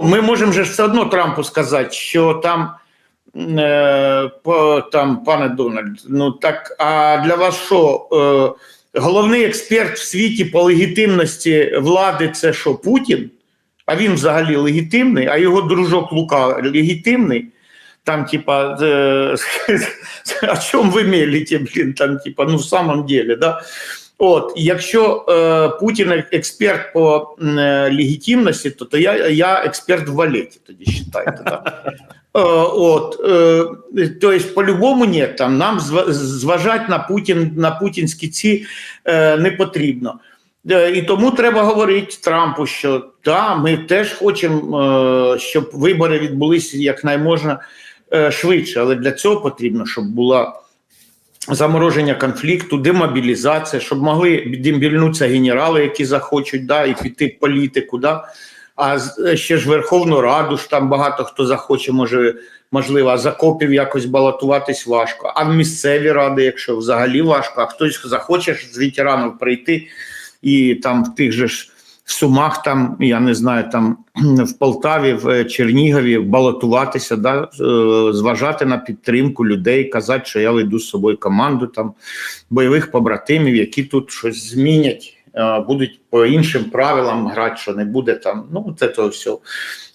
Ми можемо же все одно Трампу сказати, що там, е, по, там пане Дональд, ну так, а для вас що? Е, головний експерт в світі по легітимності влади це що, Путін? А він взагалі легітимний, а його дружок Лука легітимний. Там, типа, э, о чем вы мелите, блін, там, типа, ну в самом деле, да. От, якщо е, Путін експерт по е, легітимності, то, то я, я експерт в валеті, тоді вважайте. Да? Е, от, е, то есть, по-любому ні, там нам зва- зважати на Путін, на путінські ці е, не потрібно. Е, І тому треба говорити Трампу, що да, ми теж хочемо, е, щоб вибори відбулися якнайможна е, швидше, але для цього потрібно, щоб була замороження конфлікту, демобілізація, щоб могли дембільнутися генерали, які захочуть, да, і піти в політику. Да. А ще ж Верховну Раду ж там багато хто захоче, може, можливо, а за якось балотуватись важко. А в місцеві ради, якщо взагалі важко, а хтось захоче з ветеранів прийти і там в тих же ж в Сумах, там я не знаю, там в Полтаві, в е, Чернігові балотуватися, да, е, зважати на підтримку людей, казати, що я веду з собою команду там бойових побратимів, які тут щось змінять, будуть по іншим правилам грати, що не буде там. Ну, це то все.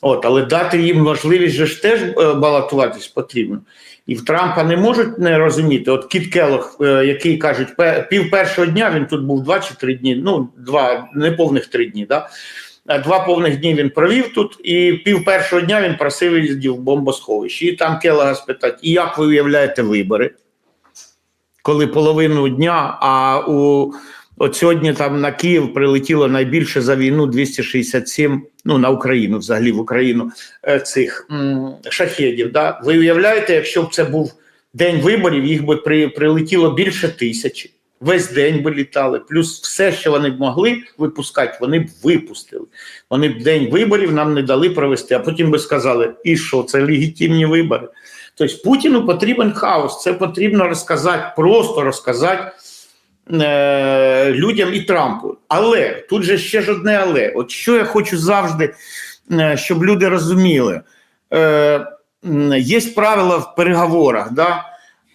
От, але дати їм можливість же ж теж е, балотуватись потрібно. І в Трампа не можуть не розуміти. От Кіт Келлог, е, який кажуть, пів першого дня він тут був два чи три дні, ну два неповних три дні. Да? Два повних дні він провів тут, і пів першого дня він просив їздів в бомбосховище. І там Келлога спитать, і як ви уявляєте вибори? Коли половину дня, а у от сьогодні там на Київ прилетіло найбільше за війну 267, ну на Україну, взагалі в Україну е, цих м, шахедів. Да? Ви уявляєте, якщо б це був день виборів, їх би при, прилетіло більше тисячі. Весь день би літали, плюс все, що вони б могли випускати, вони б випустили. Вони б день виборів нам не дали провести, а потім би сказали, і що, це легітимні вибори. Тобто Путіну потрібен хаос, це потрібно розказати, просто розказати е, людям і Трампу. Але тут же ще ж одне але. От що я хочу завжди, е, щоб люди розуміли, е, є правила в переговорах. Да?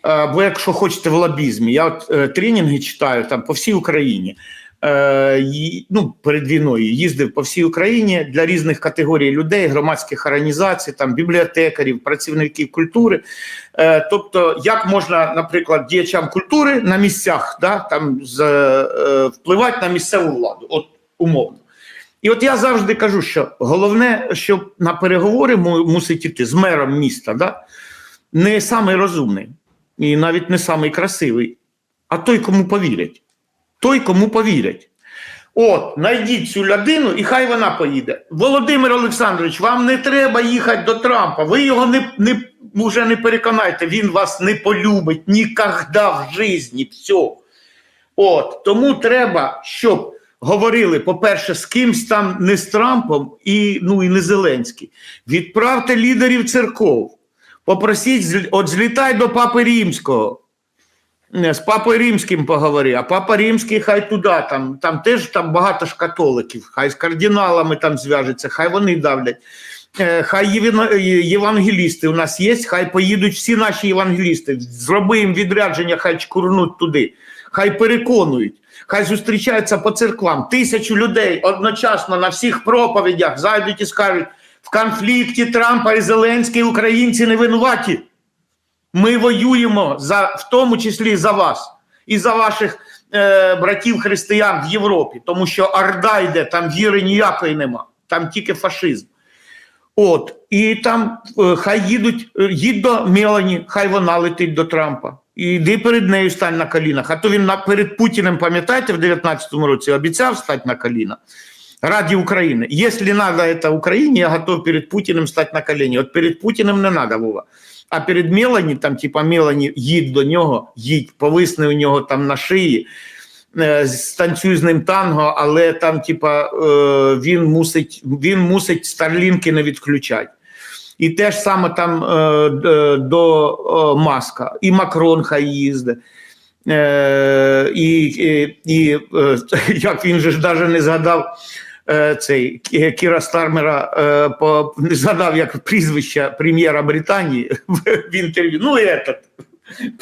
Або якщо хочете в лобізмі, я от тренінги читаю там по всій Україні. Е, ну, перед війною їздив по всій Україні для різних категорій людей, громадських організацій, там бібліотекарів, працівників культури. Е, тобто, як можна, наприклад, діячам культури на місцях да, там з, е, впливати на місцеву владу, от умовно. І от я завжди кажу, що головне, щоб на переговори мусить іти з мером міста, да, не самий розумний і навіть не самий красивий, а той, кому повірять. Той, кому повірять. От, знайдіть цю людину, і хай вона поїде. Володимир Олександрович, вам не треба їхати до Трампа. Ви його не, не вже не переконайте, він вас не полюбить ніколи в житті. Все. От тому треба, щоб говорили, по-перше, з кимсь там не з Трампом і ну і не Зеленський. Відправте лідерів церков. Попросіть, от злітай до Папи Римського. З Папою Римським поговори, а Папа Римський хай туди, там, там теж там багато ж католиків, хай з кардиналами там зв'яжуться, хай вони давлять. Е, Хай євангелісти у нас є, хай поїдуть всі наші євангелісти. Зроби їм відрядження, хай чкурнуть туди, хай переконують, хай зустрічаються по церквам. Тисячу людей одночасно на всіх проповідях зайдуть і скажуть: в конфлікті Трампа і Зеленський українці не винуваті. Ми воюємо за в тому числі за вас і за ваших е, братів християн в Європі, тому що Орда йде, там віри ніякої нема, там тільки фашизм. От, і там е, хай їдуть, е, їдь до Мелані, хай вона летить до Трампа. І йди перед нею стань на колінах. А то він на, перед Путіним, пам'ятаєте, в 19-му році обіцяв стати на коліна ради України. Якщо треба Україні, я готов перед Путіним стати на коліні. От перед Путіним не треба, Вова. А перед Мелані, там, типа, Мелані, їдь до нього, їдь, повисни у нього там на шиї, е, станцюй з ним танго, але там, типа, е, він мусить, він мусить старлінки не відключати. І те ж саме там е, до Маска, і Макрон хай їздить. І, і, і як він же ж навіть не згадав цей Кіра Стармера е, по, не згадав як прізвище прем'єра Британії в, інтерв'ю. Ну, і этот,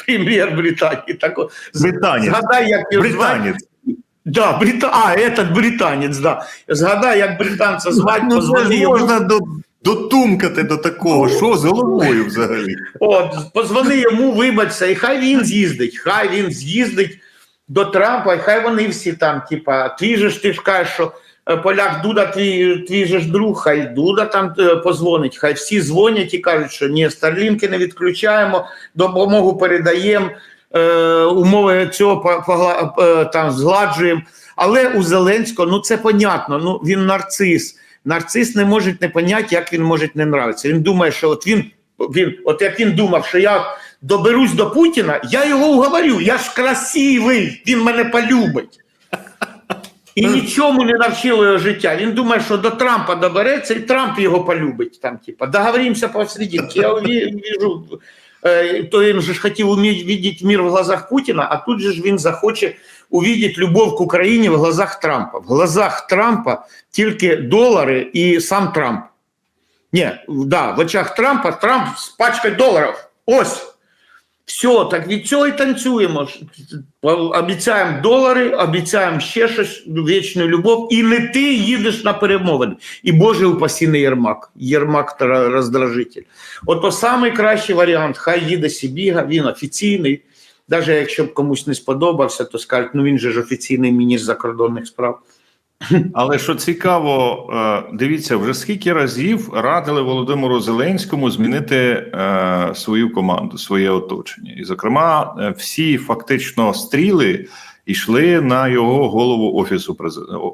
прем'єр Британії. Так, от, Британець. Згадай, як його звати. Британець. Да, Брита... А, этот британець, да. Згадай, як британця звати, Ну, позвони йому. можна до, дотумкати до такого. Що з головою взагалі? От, позвони йому, вибачся, і хай він з'їздить, хай він з'їздить до Трампа, і хай вони всі там, типа, твій же ж ти ж кажеш, що е, поляк Дуда, твій, твій же ж друг, хай Дуда там е, позвонить, хай всі дзвонять і кажуть, що ні, старлінки не відключаємо, допомогу передаємо, е, умови цього е, там згладжуємо. Але у Зеленського, ну це понятно, ну він нарцис. Нарцис не може не поняти, як він може не нравитися. Він думає, що от він, він, от як він думав, що я доберусь до Путіна, я його уговорю, я ж красивий, він мене полюбить. І нічому не навчило його життя. Він думає, що до Трампа добереться, і Трамп його полюбить. Там, типа, договоримося посерединке. Я віжу, е, то він же ж хотів увидіти мир в глазах Путіна, а тут же ж він захоче увидеть любов к Україні в глазах Трампа. В глазах Трампа тільки долари і сам Трамп. Ні, да, в очах Трампа Трамп з пачкою доларів. Ось. Все, так від цього і танцюємо. Обіцяємо долари, обіцяємо ще щось, вічну любов, і не ти їдеш на перемовини. І Боже упасі не Єрмак. Єрмак роздражитель. От то найкращий варіант. Хай їде Сібіга, він офіційний. Навіть якщо б комусь не сподобався, то скажуть, ну він же ж офіційний міністр закордонних справ. Але що цікаво, е, дивіться, вже скільки разів радили Володимиру Зеленському змінити е, свою команду, своє оточення. І, зокрема, е, всі фактично стріли йшли на його голову офісу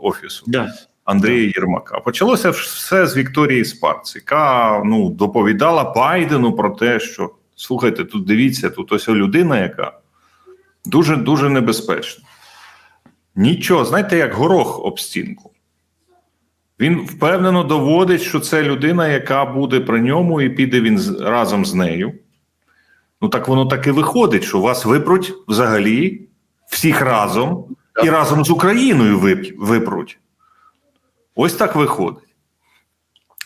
офісу. Да. Андрія Єрмака. Почалося все з Вікторії Спарц, яка ну доповідала Байдену про те, що слухайте, тут дивіться, тут ось людина, яка дуже дуже небезпечна. Нічого, знаєте, як горох об стінку. Він впевнено доводить, що це людина, яка буде при ньому, і піде він разом з нею. Ну так воно так і виходить, що вас випруть взагалі всіх разом і разом з Україною випруть. Ось так виходить.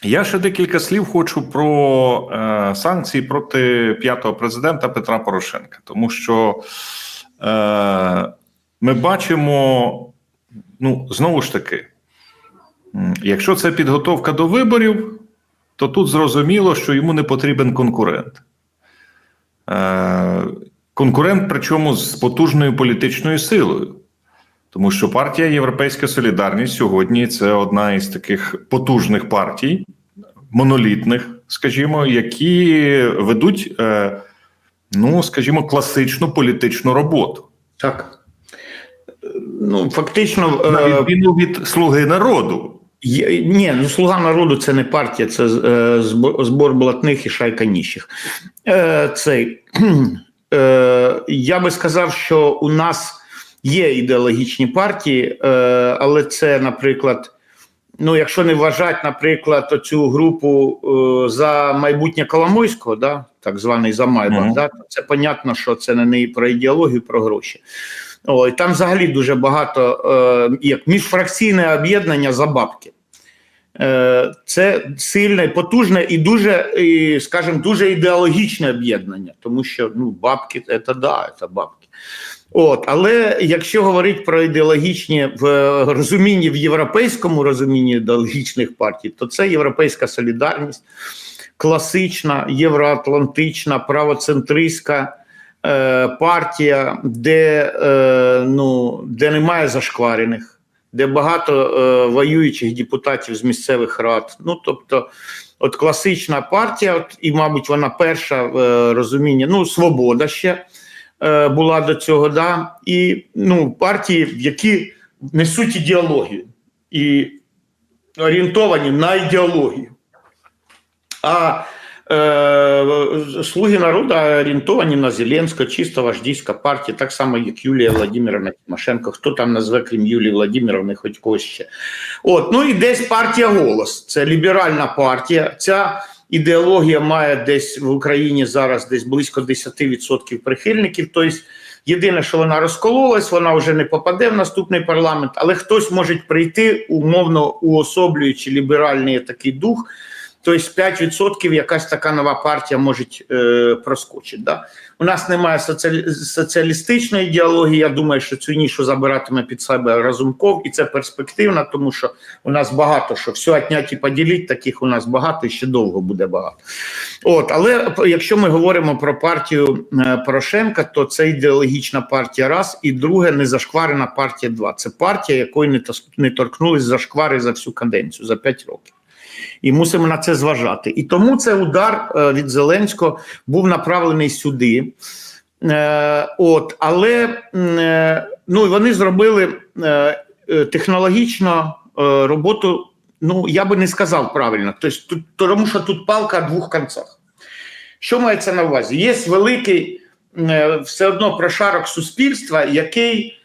Я ще декілька слів хочу про е, санкції проти п'ятого президента Петра Порошенка, тому що е, ми бачимо, ну, знову ж таки, якщо це підготовка до виборів, то тут зрозуміло, що йому не потрібен конкурент. Е, конкурент, причому з потужною політичною силою. Тому що партія Європейська Солідарність сьогодні це одна із таких потужних партій, монолітних, скажімо, які ведуть, е, ну скажімо, класичну політичну роботу. Так. Ну, фактично, На е, відміну від слуги народу. Є, ні, ну слуга народу це не партія, це е, збор, збор блатних і шайка ніщих. Е, цей, е, я би сказав, що у нас є ідеологічні партії, е, але це, наприклад, ну, якщо не вважати, наприклад, оцю групу е, за майбутнє Коломойського, да, так званий за Майбах, Мгм. да, то це понятно, що це не не про ідеологію, про гроші. Ой, там взагалі дуже багато е, як міжфракційне об'єднання за бабки. Е, це сильне, потужне і дуже, і, скажімо, дуже ідеологічне об'єднання, тому що ну, бабки це да, це бабки. От, але якщо говорити про ідеологічні в розумінні в європейському розумінні ідеологічних партій, то це Європейська солідарність, класична, євроатлантична, правоцентристська е, партія, де, е, ну, де немає зашкварених, де багато е, воюючих депутатів з місцевих рад. Ну, тобто, от класична партія, от, і, мабуть, вона перша е, розумінні, ну, свобода ще була до цього, да, і ну, партії, які несуть ідеологію і орієнтовані на ідеологію. А е, слуги народу орієнтовані на Зеленського, чисто вождійська партія, так само, як Юлія Владимировна Тимошенко. Хто там назве, крім Юлії Владимировни, хоч когось ще. От, ну і десь партія голос. Це ліберальна партія. Ця ідеологія має десь в Україні зараз десь близько 10% прихильників. Тобто Єдине, що вона розкололась, вона вже не попаде в наступний парламент, але хтось може прийти умовно уособлюючи ліберальний такий дух. Тобто 5% якась така нова партія може е, проскочити. Да? У нас немає соціалі... соціалістичної ідеології. Я думаю, що цю нішу забиратиме під себе Разумков, і це перспективно, тому що у нас багато що все отняти і поділити, таких у нас багато і ще довго буде багато. От, але якщо ми говоримо про партію е, Порошенка, то це ідеологічна партія раз, і друге незашкварена партія два. Це партія, якої не торкнулись зашквари за всю каденцію, за 5 років. І мусимо на це зважати. І тому цей удар е, від Зеленського був направлений сюди. Е, от, але е, ну, вони зробили технологічно роботу. Ну, я би не сказав правильно. Тобто, тому що тут палка о двох концах. Що мається на увазі? Є великий все одно прошарок суспільства, який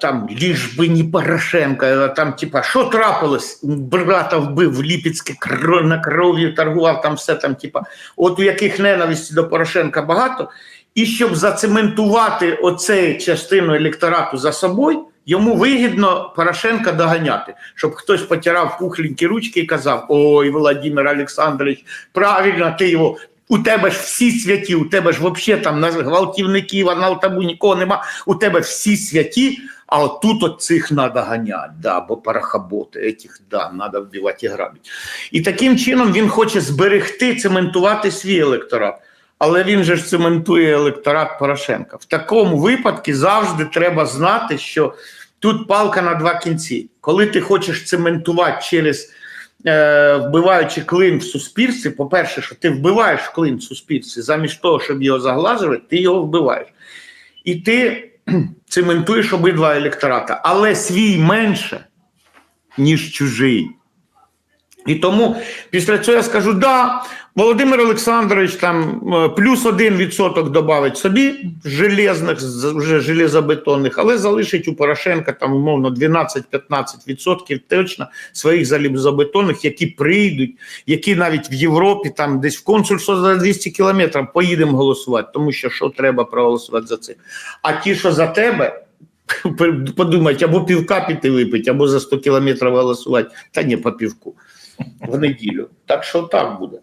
там ліж би не Порошенко, е, там, типа, що трапилось? Брата вбив в Ліпецьке на кров'ю торгував, там все там, типа, от у яких ненависті до Порошенка багато. І щоб зацементувати оцей частину електорату за собою, йому вигідно Порошенка доганяти, щоб хтось потирав пухленькі ручки і казав: Ой, Володимир Олександрович, правильно, ти його. У тебе ж всі святі, у тебе ж взагалі там на гвалтівників, а на алтабу нікого нема. У тебе всі святі, а от тут от цих треба ганяти, да, бо парахаботи, этих, да, треба вбивати і грабити. І таким чином він хоче зберегти, цементувати свій електорат. Але він же ж цементує електорат Порошенка. В такому випадку завжди треба знати, що тут палка на два кінці. Коли ти хочеш цементувати через е, вбиваючи клин в суспільстві, по-перше, що ти вбиваєш клин в суспільстві, замість того, щоб його заглажувати, ти його вбиваєш. І ти цементуєш обидва електората, але свій менше, ніж чужий. І тому після цього я скажу: да, Володимир Олександрович там е, плюс один відсоток додавить собі железних, вже железобетонних, але залишить у Порошенка там умовно 12-15 відсотків точно своїх залізобетонних, які прийдуть, які навіть в Європі, там десь в консульство за 200 кілометрів поїдемо голосувати, тому що що треба проголосувати за це. А ті, що за тебе. Подумать, або півка піти випити, або за 100 кілометрів голосувати. Та ні, по півку в неділю. Так що так буде.